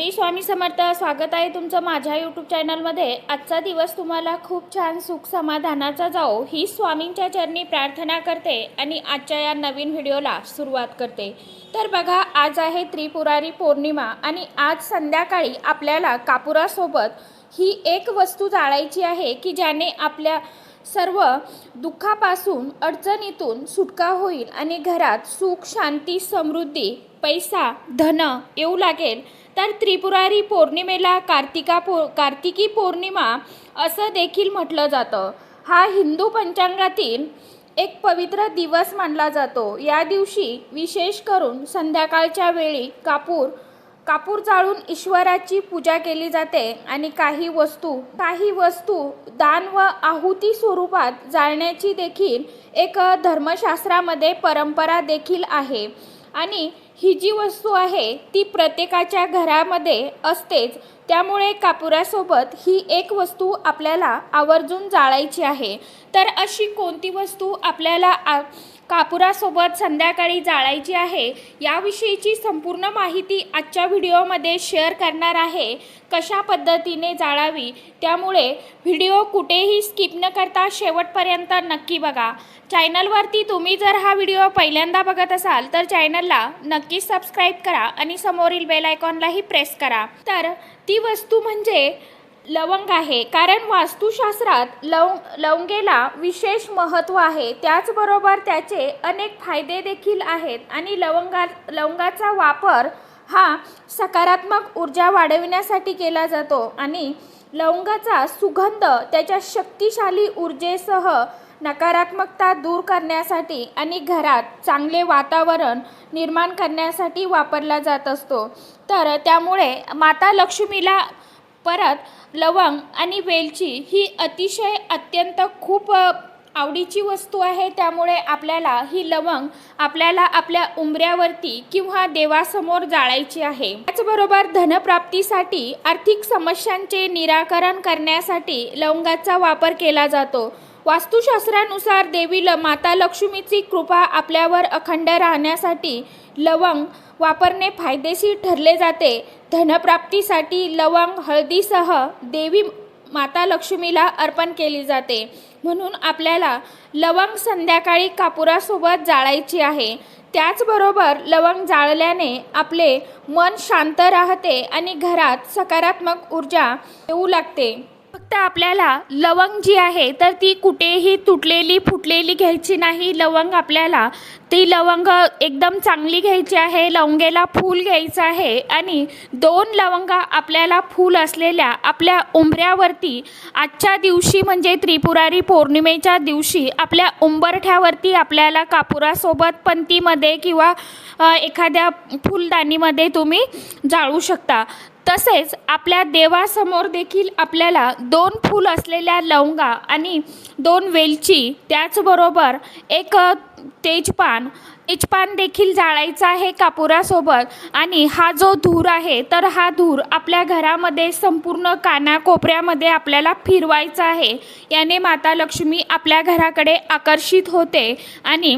श्री स्वामी समर्थ स्वागत आहे तुमचं माझ्या यूट्यूब चॅनलमध्ये आजचा दिवस तुम्हाला खूप छान सुख समाधानाचा जाओ ही स्वामींच्या चरणी प्रार्थना करते आणि आजच्या या नवीन व्हिडिओला सुरुवात करते. तर बघा आज आहे त्रिपुरारी पौर्णिमा आणि आज संध्याकाळी आपल्याला कापुरासोबत ही एक वस्तू जाळायची आहे की ज्याने आपल्या सर्व दुःखापासून अडचणीतून सुटका होईल आणि घरात सुख शांती समृद्धी पैसा धन येऊ लागेल. तर त्रिपुरारी पौर्णिमेला कार्तिका पौ कार्तिकी पौर्णिमा असं देखील म्हटलं जातं. हा हिंदू पंचांगातील एक पवित्र दिवस मानला जातो. या दिवशी विशेष करून संध्याकाळच्या वेळी कापूर कापूर जाळून ईश्वराची पूजा केली जाते आणि काही वस्तू काही वस्तू दान व आहुती स्वरूपात जाळण्याची देखील एक धर्मशास्त्रामध्ये परंपरा देखील आहे. आणि ही जी वस्तू आहे ती प्रत्येकाच्या घरामध्ये असतेच. त्यामुळे कापुरासोबत ही एक वस्तू आपल्याला आवर्जून जाळायची आहे. तर अशी कोणती वस्तू आपल्याला आ कापुरासोबत संध्याकाळी जाळायची आहे याविषयीची संपूर्ण माहिती आजच्या व्हिडिओमध्ये शेअर करणार आहे. कशा पद्धतीने जाळावी त्यामुळे व्हिडिओ कुठेही स्किप न करता शेवटपर्यंत नक्की बघा. चॅनलवरती तुम्ही जर हा व्हिडिओ पहिल्यांदा बघत असाल तर चॅनलला नक्की सबस्क्राईब करा आणि समोरील बेल आयकॉनलाही प्रेस करा. तर ती वस्तू म्हणजे लवंग आहे. कारण वास्तुशास्त्रात लवंग लवंगेला विशेष महत्त्व आहे. त्याचबरोबर त्याचे अनेक फायदे देखील आहेत आणि लवंगा लवंगाचा वापर हा सकारात्मक ऊर्जा वाढविण्यासाठी केला जातो आणि लवंगाचा सुगंध त्याच्या शक्तिशाली ऊर्जेसह नकारात्मकता दूर करण्यासाठी आणि घरात चांगले वातावरण निर्माण करण्यासाठी वापरला जात असतो. तर त्यामुळे माता लक्ष्मीला परत लवंग आणि वेलची ही अतिशय अत्यंत खूप आवडीची वस्तू आहे. त्यामुळे आपल्याला ही लवंग आपल्याला आपल्या उंबऱ्यावरती किंवा देवासमोर जाळायची आहे. त्याचबरोबर धनप्राप्तीसाठी आर्थिक समस्यांचे निराकरण करण्यासाठी लवंगाचा वापर केला जातो. वास्तुशास्त्रानुसार देवी ल माता लक्ष्मीची कृपा आपल्यावर अखंड राहण्यासाठी लवंग वापरणे फायदेशीर ठरले जाते. धनप्राप्तीसाठी लवंग हळदीसह देवी माता लक्ष्मीला अर्पण केली जाते. म्हणून आपल्याला लवंग संध्याकाळी कापुरासोबत जाळायची आहे. त्याचबरोबर लवंग जाळल्याने आपले मन शांत राहते आणि घरात सकारात्मक ऊर्जा येऊ लागते. फक्त आपल्याला लवंग जी आहे तर ती कुठेही तुटलेली फुटलेली घ्यायची नाही. लवंग आपल्याला ती लवंग एकदम चांगली घ्यायची आहे लवंगेला फूल घ्यायचं आहे आणि दोन लवंगा आपल्याला फूल असलेल्या आपल्या उंबऱ्यावरती आजच्या दिवशी म्हणजे त्रिपुरारी पौर्णिमेच्या दिवशी आपल्या उंबरठ्यावरती आपल्याला कापुरासोबत पंतीमध्ये किंवा एखाद्या फुलदाणीमध्ये तुम्ही जाळू शकता. तसेच आपल्या देवासमोर देखील आपल्याला दोन फूल असलेल्या लवंगा आणि दोन वेलची त्याचबरोबर एक तेजपान तेजपान देखील जाळायचा आहे कापुरासोबत. आणि हा जो धूर आहे तर हा धूर आपल्या घरामध्ये संपूर्ण कानाकोपऱ्यामध्ये आपल्याला फिरवायचा आहे. याने माता लक्ष्मी आपल्या घराकडे आकर्षित होते आणि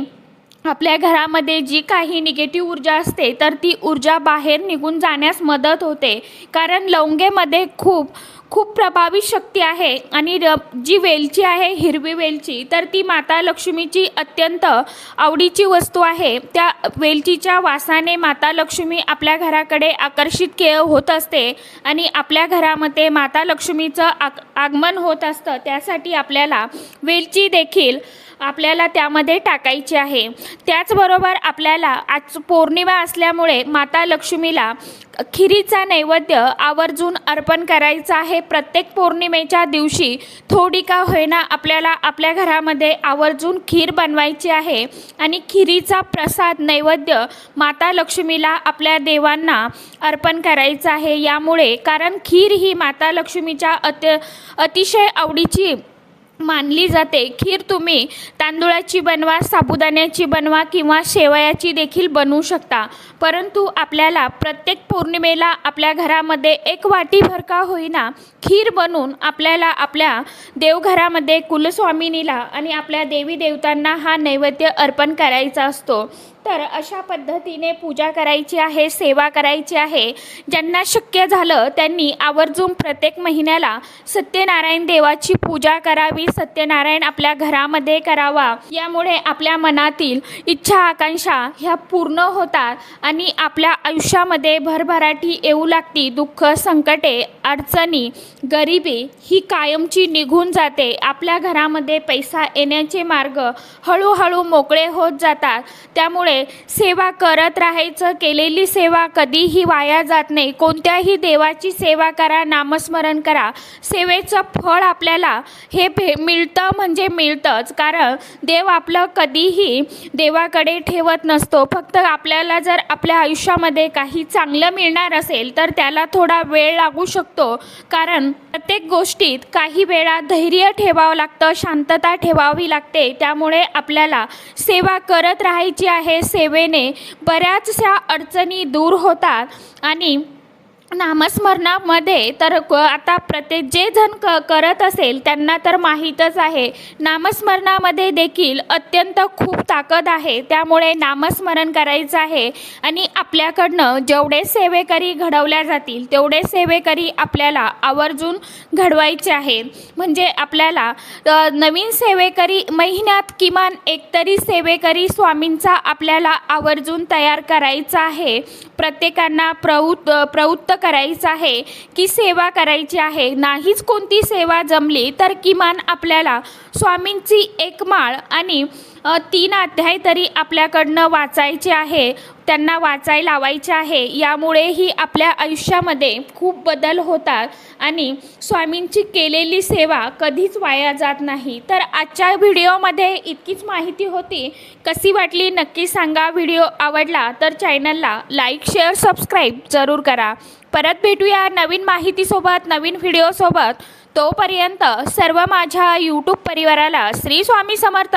आपल्या घरामध्ये जी काही निगेटिव्ह ऊर्जा असते तर ती ऊर्जा बाहेर निघून जाण्यास मदत होते. कारण लवंगेमध्ये खूप खूप प्रभावी शक्ती आहे आणि र जी वेलची आहे हिरवी वेलची तर ती माता लक्ष्मीची अत्यंत आवडीची वस्तू आहे. त्या वेलचीच्या वासाने माता लक्ष्मी आपल्या घराकडे आकर्षित के होत असते आणि आपल्या घरामध्ये माता लक्ष्मीचं आग आगमन होत असतं. त्यासाठी आपल्याला वेलची देखील आपल्याला त्यामध्ये टाकायची आहे. त्याचबरोबर आपल्याला आज पौर्णिमा असल्यामुळे माता लक्ष्मीला खिरीचा नैवेद्य आवर्जून अर्पण करायचा आहे. प्रत्येक पौर्णिमेच्या दिवशी थोडी का होईना आपल्याला आपल्या घरामध्ये आवर्जून खीर बनवायची आहे आणि खिरीचा प्रसाद नैवेद्य माता लक्ष्मीला आपल्या देवांना अर्पण करायचं आहे. यामुळे कारण खीर ही माता लक्ष्मीच्या अत अतिशय आवडीची मानली जाते. खीर तुम्ही तांदुळाची बनवा साबुदाण्याची बनवा किंवा शेवयाची देखील बनवू शकता. परंतु आपल्याला प्रत्येक पौर्णिमेला आपल्या घरामध्ये एक वाटीभर का होईना खीर बनवून आपल्याला आपल्या देवघरामध्ये कुलस्वामिनीला आणि आपल्या देवी देवतांना हा नैवेद्य अर्पण करायचा असतो. तर अशा पद्धतीने पूजा करायची आहे सेवा करायची आहे. ज्यांना शक्य झालं त्यांनी आवर्जून प्रत्येक महिन्याला सत्यनारायण देवाची पूजा करावी सत्यनारायण आपल्या घरामध्ये करावा. यामुळे आपल्या मनातील इच्छा आकांक्षा ह्या पूर्ण होतात आणि आपल्या आयुष्यामध्ये भरभराटी येऊ लागती दुःख संकटे अडचणी गरिबी ही कायमची निघून जाते. आपल्या घरामध्ये पैसा येण्याचे मार्ग हळूहळू मोकळे होत जातात. त्यामुळे सेवा करत राहायचं केलेली सेवा कधीही वाया जात नाही. कोणत्याही देवाची सेवा करा नामस्मरण करा. सेवेचं फळ आपल्याला हे भे मिळतं म्हणजे मिळतंच. कारण देव आपलं कधीही देवाकडे ठेवत नसतो. फक्त आपल्याला जर आपल्या आयुष्यामध्ये काही चांगलं मिळणार असेल तर त्याला थोडा वेळ लागू शकतो. कारण प्रत्येक गोष्टीत काही वेळा धैर्य ठेवावं लागतं शांतता ठेवावी लागते. त्यामुळे आपल्याला सेवा करत राहायची आहे सेवेने बऱ्याचशा अडचणी दूर होतात आणि नामस्मरणामध्ये तर क आता प्रत्येक जे जण क करत असेल त्यांना तर माहीतच आहे. नामस्मरणामध्ये देखील अत्यंत खूप ताकद आहे. त्यामुळे नामस्मरण करायचं आहे आणि आपल्याकडनं जेवढे सेवेकरी घडवल्या जातील तेवढे सेवेकरी आपल्याला आवर्जून घडवायचे आहे. म्हणजे आपल्याला नवीन सेवेकरी महिन्यात किमान एकतरी सेवेकरी स्वामींचा आपल्याला आवर्जून तयार करायचा आहे. प्रत्येकांना प्रवृत्त प्रवृत्त करायचं आहे की सेवा करायची आहे. नाहीच कोणती सेवा जमली तर किमान आपल्याला स्वामींची एक माळ आणि तीन अध्याय तरी आपल्याकडनं वाचायचे आहे त्यांना वाचायला लावायचे आहे. यामुळेही आपल्या आयुष्यामध्ये खूप बदल होतात आणि स्वामींची केलेली सेवा कधीच वाया जात नाही. तर आजच्या व्हिडिओमध्ये इतकीच माहिती होती. कशी वाटली नक्की सांगा. व्हिडिओ आवडला तर चॅनलला लाईक शेअर सबस्क्राईब जरूर करा. परत भेटूया नवीन माहितीसोबत नवीन व्हिडिओसोबत. तोपर्यंत सर्व माझ्या यूट्यूब परिवाराला श्री स्वामी समर्थ.